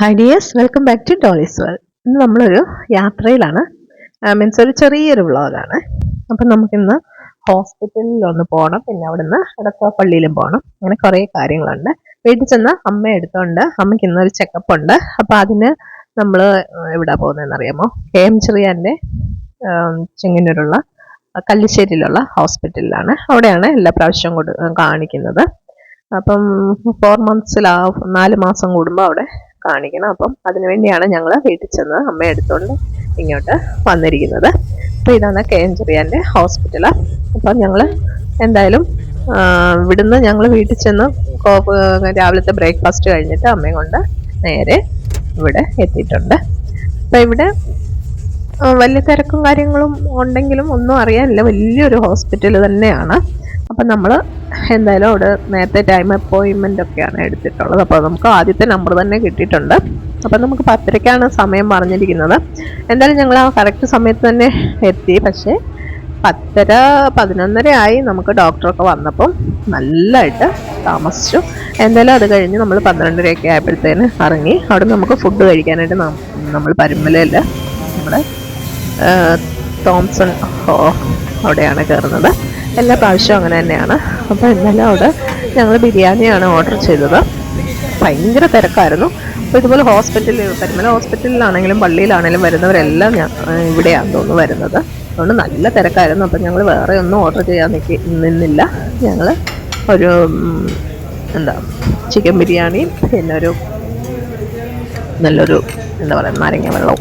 Hi dears welcome back to Dolly's world ഇന്ന് നമ്മളൊരു യാത്രയിലാണ്. മീൻസ് ഒരു ചെറിയൊരു വ്ളോഗാണ് അപ്പം നമുക്കിന്ന് ഹോസ്പിറ്റലിലൊന്ന് പോകണം പിന്നെ അവിടുന്ന് ഇടത്ത പള്ളിയിലും പോകണം അങ്ങനെ കുറേ കാര്യങ്ങളുണ്ട്. വീട്ടിൽ ചെന്ന് അമ്മ എടുത്തോണ്ട് അമ്മയ്ക്ക് ഇന്നൊരു ചെക്കപ്പ് ഉണ്ട്. അപ്പം അതിന് നമ്മൾ എവിടെ പോകുന്നതെന്ന് അറിയാമോ കെ എം ചെറിയാന്റെ ചെങ്ങന്നൂരുള്ള കല്ലിശ്ശേരിയിലുള്ള ഹോസ്പിറ്റലിലാണ് അവിടെയാണ് എല്ലാ പ്രാവശ്യവും കൊടു കാണിക്കുന്നത്. അപ്പം ഫോർ മന്ത്സിലാ നാല് മാസം കൂടുമ്പോൾ അവിടെ കാണിക്കണം. അപ്പം അതിനുവേണ്ടിയാണ് ഞങ്ങൾ വീട്ടിൽ ചെന്ന് അമ്മ എടുത്തുകൊണ്ട് ഇങ്ങോട്ട് വന്നിരിക്കുന്നത്. അപ്പോൾ ഇതാണ് കെ ചെറിയാന്റെ ഹോസ്പിറ്റൽ അപ്പം ഞങ്ങൾ എന്തായാലും ഇവിടുന്ന് ഞങ്ങൾ വീട്ടിൽ ചെന്ന് രാവിലത്തെ ബ്രേക്ക്ഫാസ്റ്റ് കഴിഞ്ഞിട്ട് അമ്മയും കൊണ്ട് നേരെ ഇവിടെ എത്തിയിട്ടുണ്ട്. അപ്പം ഇവിടെ വലിയ തിരക്കും കാര്യങ്ങളും ഉണ്ടെങ്കിലും ഒന്നും അറിയാനില്ല. വലിയൊരു ഹോസ്പിറ്റൽ തന്നെയാണ്. അപ്പം നമ്മൾ എന്തായാലും അവിടെ നേരത്തെ ടൈം അപ്പോയിൻമെന്റ് ഒക്കെയാണ് എടുത്തിട്ടുള്ളത്. അപ്പോൾ നമുക്ക് ആദ്യത്തെ നമ്പർ തന്നെ കിട്ടിയിട്ടുണ്ട്. അപ്പം നമുക്ക് പത്തരയ്ക്കാണ് സമയം പറഞ്ഞിരിക്കുന്നത്. എന്തായാലും ഞങ്ങൾ ആ കറക്റ്റ് സമയത്ത് തന്നെ എത്തി. പക്ഷേ പത്തര പതിനൊന്നര ആയി നമുക്ക് ഡോക്ടറൊക്കെ വന്നപ്പം നല്ലതായിട്ട് താമസിച്ചു. എന്തായാലും അത് കഴിഞ്ഞ് നമ്മൾ പന്ത്രണ്ടരയൊക്കെ ആയപ്പോഴത്തേന് ഇറങ്ങി. അവിടെ നമുക്ക് ഫുഡ് കഴിക്കാനായിട്ട് നമ്മൾ പരുമലയിൽ നമ്മുടെ തോംസൺ അവിടെയാണ് കയറുന്നത്. എല്ലാ പ്രാവശ്യവും അങ്ങനെ തന്നെയാണ്. അപ്പോൾ എന്നാലും അവിടെ ഞങ്ങൾ ബിരിയാണിയാണ് ഓർഡർ ചെയ്തത്. ഭയങ്കര തിരക്കായിരുന്നു. അപ്പോൾ ഇതുപോലെ ഹോസ്പിറ്റലിൽ പരിമല ഹോസ്പിറ്റലിലാണെങ്കിലും പള്ളിയിലാണെങ്കിലും വരുന്നവരെല്ലാം ഇവിടെയാണ് തോന്നുന്നു വരുന്നത്. അതുകൊണ്ട് നല്ല തിരക്കായിരുന്നു. അപ്പം ഞങ്ങൾ വേറെ ഒന്നും ഓർഡർ ചെയ്യാൻ നിൽക്കി നിന്നില്ല. ഞങ്ങൾ ഒരു എന്താ ചിക്കൻ ബിരിയാണിയും പിന്നെ ഒരു നല്ലൊരു എന്താ പറയുക നാരങ്ങ വെള്ളവും.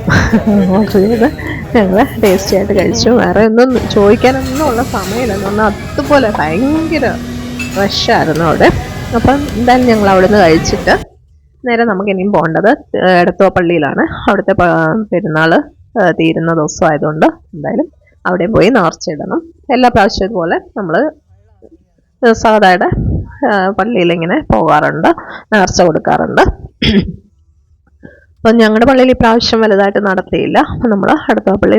ഓർഡർ ചെയ്ത് ഞങ്ങൾ ടേസ്റ്റി ആയിട്ട് കഴിച്ചു. വേറെ ഒന്നും ചോദിക്കാനൊന്നും ഉള്ള സമയമില്ല. എന്ന് അതുപോലെ ഭയങ്കര റഷായിരുന്നു അവിടെ. അപ്പം എന്തായാലും ഞങ്ങൾ അവിടെ നിന്ന് കഴിച്ചിട്ട് നേരെ നമുക്ക് ഇനിയും പോകേണ്ടത് എടത്തുവ പള്ളിയിലാണ് അവിടുത്തെ പെരുന്നാൾ തീരുന്ന ദിവസം ആയതുകൊണ്ട് എന്തായാലും അവിടെ പോയി നേർച്ചയിടണം എല്ലാ പ്രാവശ്യവും ഇതുപോലെ നമ്മൾ സാധാരണ പള്ളിയിൽ ഇങ്ങനെ പോകാറുണ്ട് നേർച്ച കൊടുക്കാറുണ്ട്. അപ്പം ഞങ്ങളുടെ പള്ളിയിൽ ഇപ്രാവശ്യം വലുതായിട്ട് നടത്തിയില്ല. അപ്പം നമ്മൾ അടുത്ത പള്ളി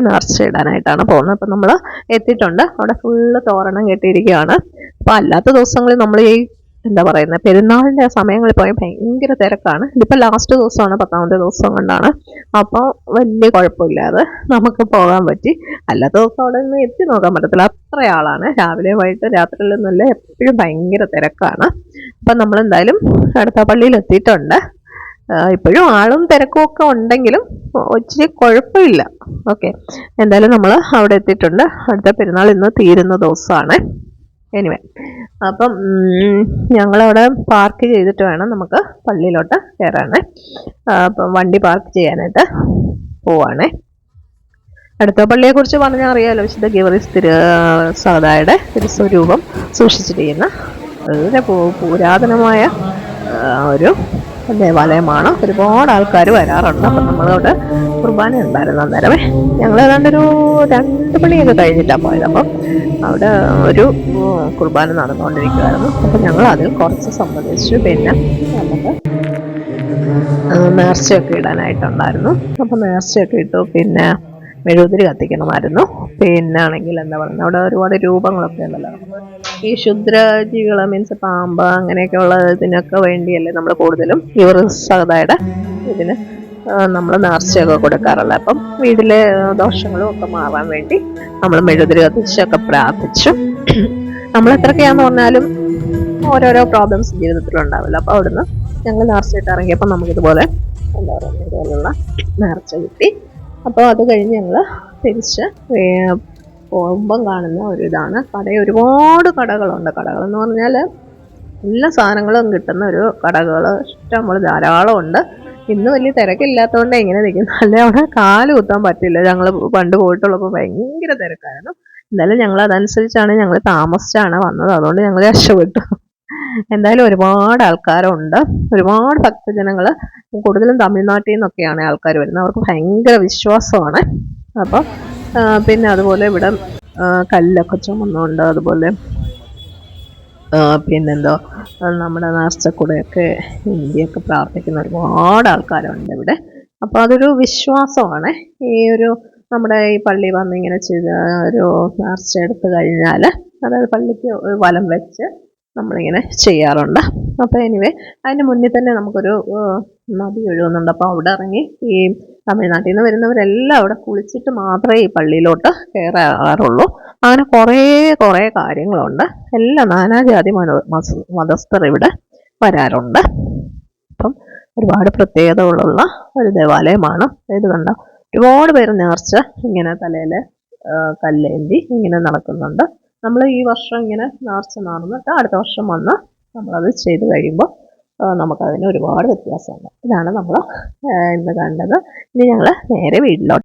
ഇടാനായിട്ടാണ് പോകുന്നത്. അപ്പം നമ്മൾ എത്തിയിട്ടുണ്ട്. അവിടെ ഫുള്ള് തോരണം കെട്ടിയിരിക്കുകയാണ്. അപ്പോൾ അല്ലാത്ത ദിവസങ്ങളിൽ നമ്മൾ ഈ എന്താ പറയുന്നത് പെരുന്നാളിന്റെ സമയങ്ങളിൽ പോയി ഭയങ്കര തിരക്കാണ്. ഇതിപ്പോൾ ലാസ്റ്റ് ദിവസമാണ് പത്താമത്തെ ദിവസം കൊണ്ടാണ്. അപ്പോൾ വലിയ കുഴപ്പമില്ലാതെ നമുക്ക് പോകാൻ പറ്റി. അല്ലാത്ത ദിവസം അവിടെ നിന്ന് എത്തി നോക്കാൻ പറ്റത്തില്ല. അത്ര ആളാണ് രാവിലെ വൈകിട്ട് രാത്രിയിൽ നിന്നല്ല എപ്പോഴും ഭയങ്കര തിരക്കാണ്. അപ്പം നമ്മൾ എന്തായാലും അടുത്ത പള്ളിയിൽ എത്തിയിട്ടുണ്ട്. ഇപ്പോഴും ആളും തിരക്കും ഒക്കെ ഉണ്ടെങ്കിലും ഒത്തിരി കുഴപ്പമില്ല. ഓക്കെ എന്തായാലും നമ്മൾ അവിടെ എത്തിയിട്ടുണ്ട്. അടുത്ത പെരുന്നാൾ ഇന്ന് തീരുന്ന ദിവസമാണ്. എനിവേ അപ്പം ഞങ്ങളവിടെ പാർക്ക് ചെയ്തിട്ട് വേണം നമുക്ക് പള്ളിയിലോട്ട് കയറാനേ. അപ്പം വണ്ടി പാർക്ക് ചെയ്യാനായിട്ട് പോവാണേ. അടുത്ത പള്ളിയെക്കുറിച്ച് പറഞ്ഞാൽ അറിയാമല്ലോ വിശുദ്ധ ഗിവറിസ് തിരു സഹതായുടെ തിരുസ്വരൂപം സൂക്ഷിച്ചിരിക്കുന്ന. വളരെ പുരാതനമായ ഒരു ദേവാലയമാണ്. ഒരുപാട് ആൾക്കാർ വരാറുണ്ട്. അപ്പം നമ്മളവിടെ കുർബാന ഉണ്ടായിരുന്നു അന്നേരമേ. ഞങ്ങൾ ഏതാണ്ടൊരു രണ്ട് മണിയൊക്കെ കഴിഞ്ഞിട്ടാണ് പോയത്. അപ്പം അവിടെ ഒരു കുർബാന നടന്നുകൊണ്ടിരിക്കുമായിരുന്നു അപ്പം ഞങ്ങൾ അതിൽ കുറച്ച് സംബന്ധിച്ചു പിന്നെ നമുക്ക് നേർച്ചയൊക്കെ ഇടാനായിട്ടുണ്ടായിരുന്നു. അപ്പം നേർച്ചയൊക്കെ ഇട്ടു. പിന്നെ മെഴുകുതിരി കത്തിക്കണമായിരുന്നു. പിന്നെ ആണെങ്കിൽ എന്താ പറയുക അവിടെ ഒരുപാട് രൂപങ്ങളൊക്കെ ഉണ്ടല്ലോ. ഈ ക്ഷുദ്രജീവികൾ മീൻസ് പാമ്പ് അങ്ങനെയൊക്കെ ഉള്ള ഇതിനൊക്കെ വേണ്ടിയല്ലേ നമ്മൾ കൂടുതലും ഇവർ യുവസതയുടെ ഇതിന് നമ്മൾ നേർച്ചയൊക്കെ കൊടുക്കാറുള്ളത്. അപ്പം വീട്ടിലെ ദോഷങ്ങളും ഒക്കെ മാറാൻ വേണ്ടി നമ്മൾ മെഴുതിരി കത്തിച്ചൊക്കെ പ്രാർത്ഥിച്ചു. നമ്മൾ എത്രയൊക്കെയാന്ന് പറഞ്ഞാലും ഓരോരോ പ്രോബ്ലംസ് ജീവിതത്തിൽ ഉണ്ടാവില്ല അപ്പോൾ അവിടുന്ന് ഞങ്ങൾ നേർച്ചയിട്ട് ഇറങ്ങിയപ്പോൾ നമുക്കിതുപോലെ എന്താ പറയുക ഇതുപോലുള്ള നേർച്ച കിട്ടി. അപ്പോൾ അത് കഴിഞ്ഞ് ഞങ്ങൾ തിരിച്ച് പോകുമ്പം കാണുന്ന ഒരു ഇതാണ് കട ഒരുപാട് കടകളുണ്ട്. കടകൾ എന്ന് പറഞ്ഞാൽ എല്ലാ സാധനങ്ങളും കിട്ടുന്ന ഒരു കടകൾ ഇഷ്ടംപോലെ ധാരാളം ഉണ്ട് ഇന്ന് വലിയ തിരക്കില്ലാത്തതുകൊണ്ട് എങ്ങനെ നിൽക്കുന്നു. അല്ലെ അവിടെ കാൽ കുത്താൻ പറ്റില്ല. ഞങ്ങൾ പണ്ട് പോയിട്ടുള്ളപ്പോൾ ഭയങ്കര തിരക്കായിരുന്നു. എന്തായാലും ഞങ്ങൾ അതനുസരിച്ചാണ് ഞങ്ങൾ താമസിച്ചാണ് വന്നത്. അതുകൊണ്ട് ഞങ്ങൾ രക്ഷപ്പെട്ടു. എന്തായാലും ഒരുപാട് ആൾക്കാരുണ്ട്. ഒരുപാട് ഭക്തജനങ്ങൾ കൂടുതലും തമിഴ്നാട്ടിൽ നിന്നൊക്കെയാണ് ആൾക്കാർ വരുന്നത്. അവർക്ക് ഭയങ്കര വിശ്വാസമാണ്. അപ്പോൾ പിന്നെ അതുപോലെ ഇവിടെ കല്ലൊക്കെ ചുമന്നുണ്ട്. അതുപോലെ പിന്നെന്തോ നമ്മുടെ നേർച്ചക്കൂടെയൊക്കെ ഇന്ത്യയൊക്കെ പ്രാർത്ഥിക്കുന്ന ഒരുപാട് ആൾക്കാരുണ്ട് ഇവിടെ. അപ്പോൾ അതൊരു വിശ്വാസമാണ്. ഈ ഒരു നമ്മുടെ ഈ പള്ളി വന്ന് ഇങ്ങനെ ചെയ്ത് ഒരു നേർച്ച എടുത്തു കഴിഞ്ഞാൽ അതായത് പള്ളിക്ക് വലം വെച്ച് നമ്മളിങ്ങനെ ചെയ്യാറുണ്ട്. അപ്പോൾ എനിവേ അതിന് മുന്നിൽ തന്നെ നമുക്കൊരു നദി ഒഴുകുന്നുണ്ട്. അപ്പോൾ അവിടെ ഇറങ്ങി ഈ തമിഴ്നാട്ടിൽ നിന്ന് വരുന്നവരെല്ലാം അവിടെ കുളിച്ചിട്ട് മാത്രമേ ഈ പള്ളിയിലോട്ട് കയറാറുള്ളൂ അങ്ങനെ കുറേ കുറേ കാര്യങ്ങളുണ്ട്. എല്ലാ നാനാജാതി മത- മതസ്ഥർ ഇവിടെ വരാറുണ്ട്. അപ്പം ഒരുപാട് പ്രത്യേകതകളുള്ള ഒരു ദേവാലയമാണ്. ഇത് കണ്ട ഒരുപാട് പേര് നേർച്ച ഇങ്ങനെ തലയിൽ കല്ലേന്തി ഇങ്ങനെ നടക്കുന്നുണ്ട്. നമ്മൾ ഈ വർഷം ഇങ്ങനെ നേർച്ച നടന്നിട്ട് അടുത്ത വർഷം വന്ന് നമ്മളത് ചെയ്ത് കഴിയുമ്പോൾ നമുക്കതിന് ഒരുപാട് വ്യത്യാസമുണ്ട്. ഇതാണ് നമ്മൾ ഇന്ന് കണ്ടത്. ഇനി ഞങ്ങൾ നേരെ വീട്ടിലോട്ട്